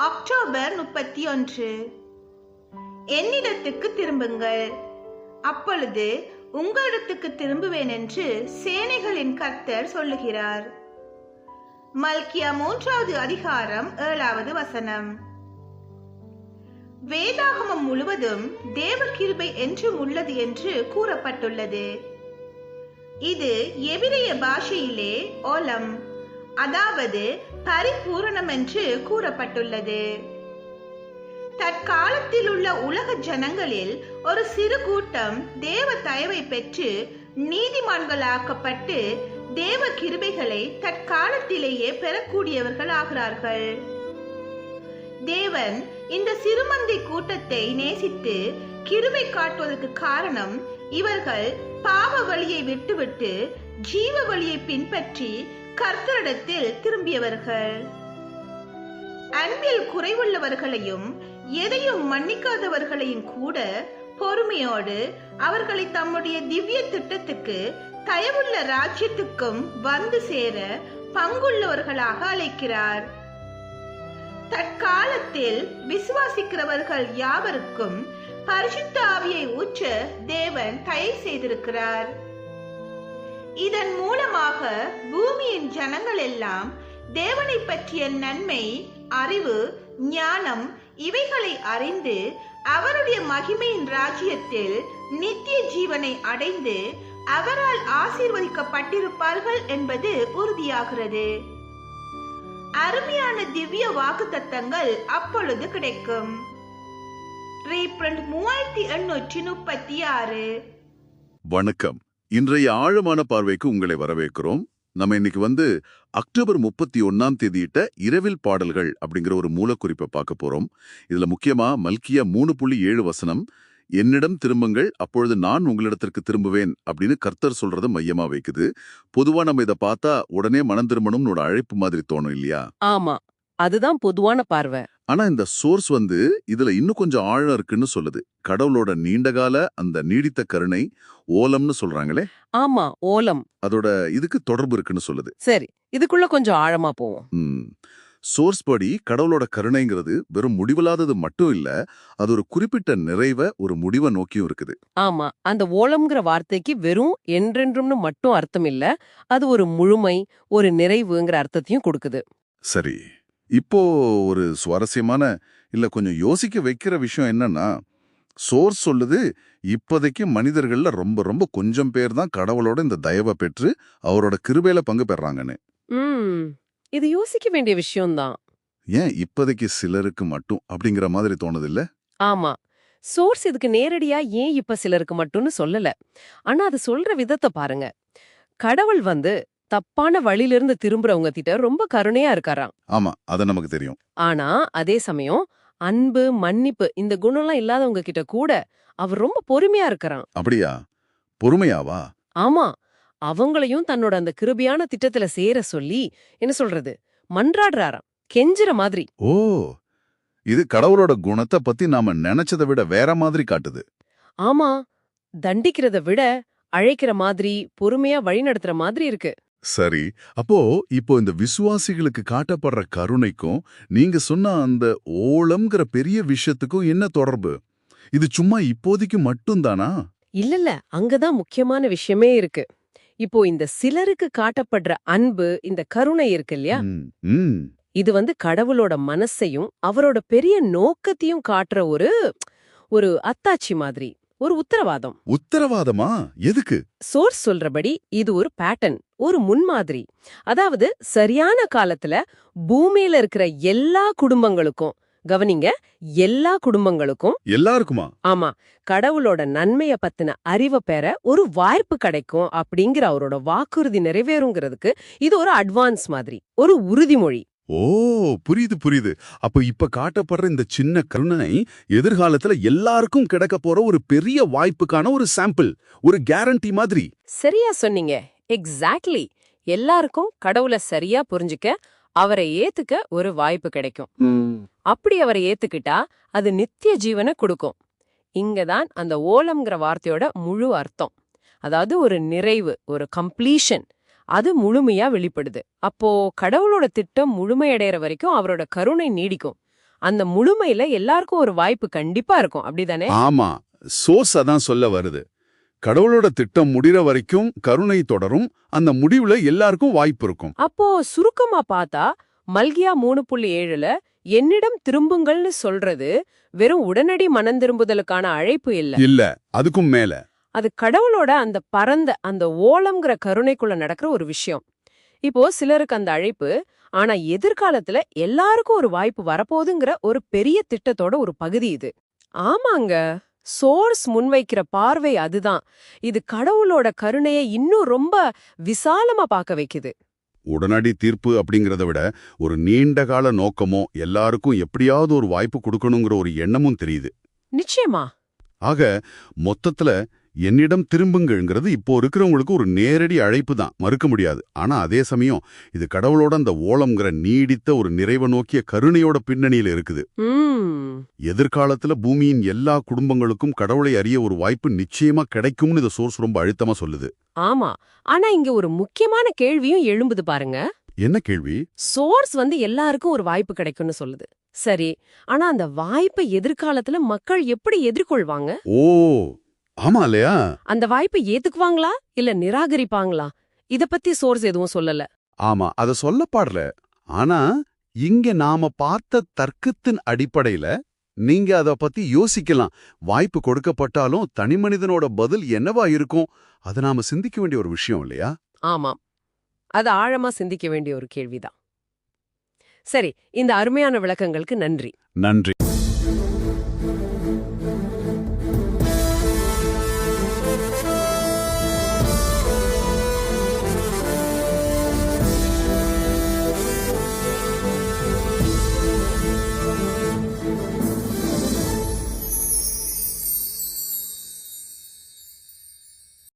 October முப்பத்தி ஒன்று என்னிடத்துக்கு திரும்புங்கள். அப்பொழுது உங்களிடத்துக்கு திரும்புவேன் என்று சேனைகளின் கர்த்தர் சொல்லுகிறார். மல்கியா மூன்றாவது அதிகாரம் ஏழாவது வசனம். வேதாகமம் முழுவதும் தேவ கிருபை என்றும் உள்ளது என்று கூறப்பட்டுள்ளது. இது எவிரிய பாஷையிலே ஓலம். அதாவது பரிபூரணம் என்று கூறப்பட்டுள்ளது. தற்காலத்தில் உள்ள உலக ஜனங்களில் ஒரு சிறு கூட்டம் தேவ தயவை பெற்று நீதிமான்களாக்கப்பட்டு தேவ கிருபைகளை தற்காலத்திலேயே பெறக்கூடியவர்கள் ஆகிறார்கள். தேவன் இந்த சிறுமந்தை கூட்டத்தை நேசித்து கிருபை காட்டுவதற்கு காரணம் இவர்கள் பாவ வழியை விட்டுவிட்டு ஜீவ வழியை பின்பற்றி கர்த்தரிடத்தில் திரும்பியவர்கள். அன்பில் குறைவுள்ளவர்களையும் எதையும் மன்னிக்காதவர்களையும் கூட பொறுமையோடு அவர்களை தம்முடைய திவ்ய திட்டத்துக்கு தயவுள்ள ராஜ்யத்துக்கும் வந்து சேர பங்குள்ளவர்களாக அழைக்கிறார். தற்காலத்தில் விசுவாசிக்கிறவர்கள் யாவருக்கும் பரிசுத்த ஆவியை ஊற்ற தேவன் தயை செய்திருக்கிறார். இதன் மூலமாக பூமியின் ஜனங்கள் எல்லாம் தேவனை பற்றிய நன்மை அறிவு ஞானம் இவைகளை அறிந்து அவருடைய மகிமையின் ராஜ்யத்தில் நித்திய ஜீவனை அடைந்து அவரால் ஆசீர்வதிக்கப்பட்டிருப்பார்கள் என்பது உறுதியாகிறது. அருமையான திவ்ய வாக்கு தத்தங்கள் அப்பொழுது கிடைக்கும். ரீப்ரண்ட் மூவாயிரத்தி எண்ணூற்றி முப்பத்தி ஆறு. வணக்கம். இன்றைய ஆழமான பார்வைக்கு உங்களை வரவேற்கிறோம். நம்ம இன்னைக்கு வந்து அக்டோபர் முப்பத்தி ஒன்னாம் தேதியிட்ட இரவில் பாடல்கள் அப்படிங்கிற ஒரு மூலக்குறிப்பை பார்க்க போறோம். இதுல முக்கியமா மல்கியா மூணு புள்ளி ஏழு வசனம் என்னிடம் திரும்புங்கள் அப்பொழுது நான் உங்களிடத்திற்கு திரும்புவேன் அப்படின்னு கர்த்தர் சொல்றத மையமா வைக்குது. பொதுவா நம்ம இதை பார்த்தா உடனே மனம் திரும்பணும்னு ஒரு அழைப்பு மாதிரி தோணும் இல்லையா? ஆமா. அதுதான் பொதுவான பார்வை. ஆனா இந்த சோர்ஸ் வந்து இதுல இன்னும் கொஞ்சம் ஆழம் இருக்குன்னு சொல்லுது. கடவுளோட நீண்டகால அந்த நீடித்த கருணை ஓலம்னு சொல்றாங்களே? ஆமா ஓலம். அதோட இதுக்கு தொடர்பு இருக்குன்னு சொல்லுது. சரி இதுக்குள்ள கொஞ்சம் ஆழமா போவோம். சோர்ஸ் படி கடவுளோட கருணைங்கிறது வெறும் முடிவில்லாதது மட்டும் இல்ல அது ஒரு குறிப்பிட்ட நிறைவை ஒரு முடிவை நோக்கியும் இருக்குது. ஆமா அந்த ஓலம்ங்கிற வார்த்தைக்கு வெறும் என்றென்றும்னு மட்டும் அர்த்தம் இல்ல அது ஒரு முழுமை ஒரு நிறைவுங்கிற அர்த்தத்தையும் கொடுக்குது. சரி. இப்போ ஒரு சுவாரஸ்யமான இல்ல கொஞ்சம் யோசிக்க வைக்கிற விஷயம் என்னன்னா சோர்ஸ் சொல்லுது இப்போதைக்கு மனிதர்கள்ல ரொம்ப ரொம்ப கொஞ்சம் பேர் தான் கடவுளோட இந்த தயவை பெற்று அவரோட கிருபையில பங்கு பெறாங்கன்னு. ம். இது யோசிக்க வேண்டிய விஷயம்தான். ஏன் இப்போதைக்கு சிலருக்கு மட்டும் அப்படிங்கிற மாதிரி தோணுது இல்ல ஆமா. சோர்ஸ் இதுக்கு நேரடியா ஏன் இப்ப சிலருக்கு மட்டும்னு சொல்லல. ஆனா அது சொல்ற விதத்தை பாருங்க. கடவுள் வந்து தப்பான வழியிலிருந்து திரும்புறவங்க கிட்ட ரொம்ப கருணையா இருக்காராம். ஆமா அது நமக்கு தெரியும். ஆனா அதே சமயம் அன்பு மன்னிப்பு இந்த குணம்லாம் இல்லாதவங்க கிட்ட கூட அவர் ரொம்ப பொறுமையா இருக்கறான் அப்படியா? பொறுமையாவா? ஆமா அவங்களையும் தன்னோட அந்த கிருபியான திட்டத்துல சேர சொல்லி என்ன சொல்றது? மன்றாடுறாராம். கெஞ்சுற மாதிரி. ஓ இது கடவுளோட குணத்தை பத்தி நாம நினைச்சதை விட வேற மாதிரி காட்டுது. ஆமா தண்டிக்கிறத விட அழைக்கிற மாதிரி பொறுமையா வழிநடத்துற மாதிரி இருக்கு. சரி. அப்போ இப்போ இந்த விசுவாசிகளுக்கு காட்டப்படுற கருணைக்கும் நீங்க சொன்ன அந்த ஓளம்ங்கிற பெரிய விஷயத்துக்கும் என்ன தொடர்பு? இது சும்மா இப்போதைக்கு மட்டும்தானா? இல்லல்ல அங்கதான் முக்கியமான விஷயமே இருக்கு. இப்போ இந்த சிலருக்கு காட்டப்படுற அன்பு இந்த கருணை இருக்கு இல்லையா. இது வந்து கடவுளோட மனசையும் அவரோட பெரிய நோக்கத்தையும் காட்டுற ஒரு ஒரு அத்தாட்சி மாதிரி. ஒரு உத்தரவாதம். உத்தரவாதமா? எதுக்கு? சோர்ஸ் சொல்றபடி இது ஒரு பேட்டர்ன் ஒரு முன்மாதிரி. அதாவது சரியான காலத்துல பூமியில இருக்கிற எல்லா குடும்பங்களுக்கும் கவனிங்க எல்லா குடும்பங்களுக்கும் எல்லாருக்குமா? ஆமா கடவுளோட நன்மைய பத்தின அறிவை பெற ஒரு வாய்ப்பு கிடைக்கும் அப்படிங்கிற அவரோட வாக்குறுதி நிறைவேறுங்கிறதுக்கு இது ஒரு அட்வான்ஸ் மாதிரி ஒரு உறுதிமொழி. ஓ புரியுது புரியுது. அப்ப இப்ப காட்டப்படுற இந்த சின்ன கருணை எதிர்காலத்துல எல்லாருக்கும் கிடைக்க போற ஒரு பெரிய வாய்ப்புக்கான ஒரு சாம்பிள் ஒரு கேரண்டி மாதிரி. சரியா சொன்னீங்க. எக்ஸாக்ட்லி எல்லாருக்கும் கடவுளை சரியா புரிஞ்சுக்க அவரை ஏத்துக்க ஒரு வாய்ப்பு கிடைக்கும். அப்படி அவரை ஏத்துக்கிட்டா அது நித்திய ஜீவனை கொடுக்கும். இங்கதான் அந்த ஓலம்ங்கிற வார்த்தையோட முழு அர்த்தம். அதாவது ஒரு நிறைவு ஒரு கம்ப்ளீஷன் அது முழுமையா வெளிப்படுது. அப்போ கடவுளோட திட்டம் முழுமையடைற வரைக்கும் அவரோட கருணை நீடிக்கும். அந்த முழுமையில எல்லாருக்கும் ஒரு வாய்ப்பு கண்டிப்பா இருக்கும். அப்படிதானே? ஆமா. சோர்ஸ் அதான் சொல்ல வருது. கடவுளோட திட்டம் முடிகிற வரைக்கும் கருணை தொடரும். அந்த முடிவுல எல்லாருக்கும் வாய்ப்பு இருக்கும். அப்போ சுருக்கமா பார்த்தா மல்கியா மூணு புள்ளி ஏழுல என்னிடம் திரும்புங்கள்னு சொல்றது வெறும் உடனடி மனம் திரும்புதலுக்கான அழைப்பு இல்ல. இல்ல. அதுக்கும் மேல. அது கடவுளோட அந்த பரந்த அந்த ஓலம்ங்கிற கருணைக்குள்ள நடக்கிற ஒரு விஷயம். இப்போ சிலருக்கு அந்த அழைப்பு ஆனா எதிர்காலத்துல எல்லாருக்கும் ஒரு வாய்ப்பு வரப்போகுதுங்கிற ஒரு பெரிய திட்டத்தோட ஒரு பகுதி இது. ஆமாங்க சோர்ஸ் முன்வைக்கிற பார்வை அதுதான். இது கடவுளோட கருணையை இன்னும் ரொம்ப விசாலமா பார்க்க வைக்குது. உடனடி தீர்ப்பு அப்படிங்கறத விட ஒரு நீண்ட கால நோக்கமோ எல்லாருக்கும் எப்படியாவது ஒரு வாய்ப்பு கொடுக்கணுங்கிற ஒரு எண்ணமும் தெரியுது. நிச்சயமா. ஆக மொத்தத்துல என்னிடம் திரும்புங்கள்ங்கிறது இப்போ இருக்கிறவங்களுக்கு ஒரு நேரடி அழைப்பு தான். மறுக்க முடியாது. ஆனா அதே சமயம் இது கடவுளோட அந்த ஓலம்ங்கிற நீடித்த ஒரு நிறைவை நோக்கிய கருணையோட பின்னணியில இருக்குது. எதிர்காலத்துல பூமியின் எல்லா குடும்பங்களுக்கும் கடவுளை அறிய ஒரு வாய்ப்பு நிச்சயமா கிடைக்கும்னு இந்த சோர்ஸ் ரொம்ப அழுத்தமா சொல்லுது. ஆமா. ஆனா இங்க ஒரு முக்கியமான கேள்வியும் எழும்புது பாருங்க. என்ன கேள்வி? சோர்ஸ் வந்து எல்லாருக்கும் ஒரு வாய்ப்பு கிடைக்கும்னு சொல்லுது. சரி. ஆனா அந்த வாய்ப்பை எதிர்காலத்துல மக்கள் எப்படி எதிர்கொள்வாங்க? ஓ ஆமா இல்லையா? அந்த வாய்ப்பை ஏத்துக்குவாங்களா? இல்ல நிராகரிப்பாங்களா? இத பத்தி சோர்ஸ் எதுவும் சொல்லல. ஆமா அத சொல்ல பாடல. ஆனா இங்க நாம பார்த்த தர்க்கத்தின் அடிப்படையில நீங்க அத பத்தி யோசிக்கலாம். வாய்ப்பு கொடுக்கப்பட்டாலும் தனிமனிதனோட பதில் என்னவா இருக்கும்? அத நாம சிந்திக்க வேண்டிய ஒரு விஷயம் இல்லையா? ஆமாம். அது ஆழமா சிந்திக்க வேண்டிய ஒரு கேள்விதான். சரி இந்த அருமையான விளக்கங்களுக்கு நன்றி. நன்றி.